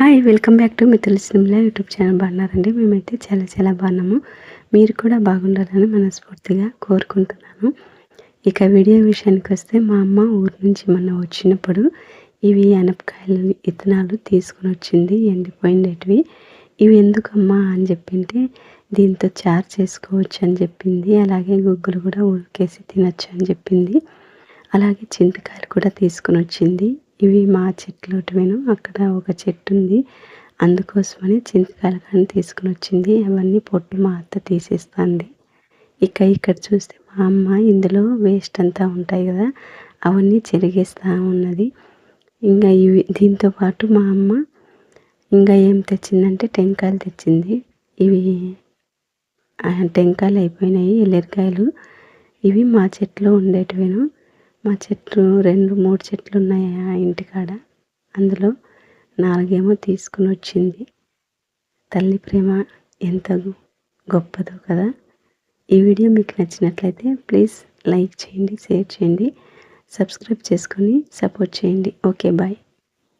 Hi welcome back to మీ తెలిసిన YouTube channel. బాగున్నారండి? మేమైతే చాలా చాలా బాగున్నాము. మీరు కూడా బాగుండాలని మనస్ఫూర్తిగా కోరుకుంటున్నాను. ఇక వీడియో విషయానికి వస్తే మా అమ్మ ఊరి నుంచి మొన్న వచ్చినప్పుడు ఇవి అనపకాయలు ఇత్తనాలు తీసుకుని వచ్చింది ఎండిపోయినవి ఇవి ఎందుకమ్మా అని చెప్పింటే దీంతో చారు చేసుకోవచ్చు అని చెప్పింది. అలాగే గుగ్గులు కూడా ఉడికేసి తినచ్చు అని చెప్పింది. అలాగే చింతకాయలు కూడా తీసుకుని వచ్చింది. ఇవి మా చెట్లు అక్కడ ఒక చెట్టు ఉంది అందుకోసమని చింతకాయలు కానీ తీసుకుని వచ్చింది. అవన్నీ పొట్టు మా అత్త తీసేస్తుంది. ఇక ఇక్కడ చూస్తే మా అమ్మ ఇందులో వేస్ట్ అంతా ఉంటాయి కదా అవన్నీ చెరిగేస్తూ ఉన్నది. ఇంకా ఇవి దీంతో పాటు మా అమ్మ ఇంకా ఏం తెచ్చిందంటే టెంకాయలు తెచ్చింది. ఇవి టెంకాయలు అయిపోయినాయి ఎల్లరికాయలు. ఇవి మా చెట్లో ఉండేటివేను మా చెట్లు రెండు మూడు చెట్లు ఉన్నాయి ఆ ఇంటికాడ. అందులో నాలుగేమో తీసుకుని వచ్చింది. తల్లి ప్రేమ ఎంత గొప్పదో కదా. ఈ వీడియో మీకు నచ్చినట్లయితే ప్లీజ్ లైక్ చేయండి షేర్ చేయండి సబ్స్క్రైబ్ చేసుకొని సపోర్ట్ చేయండి. Okay bye.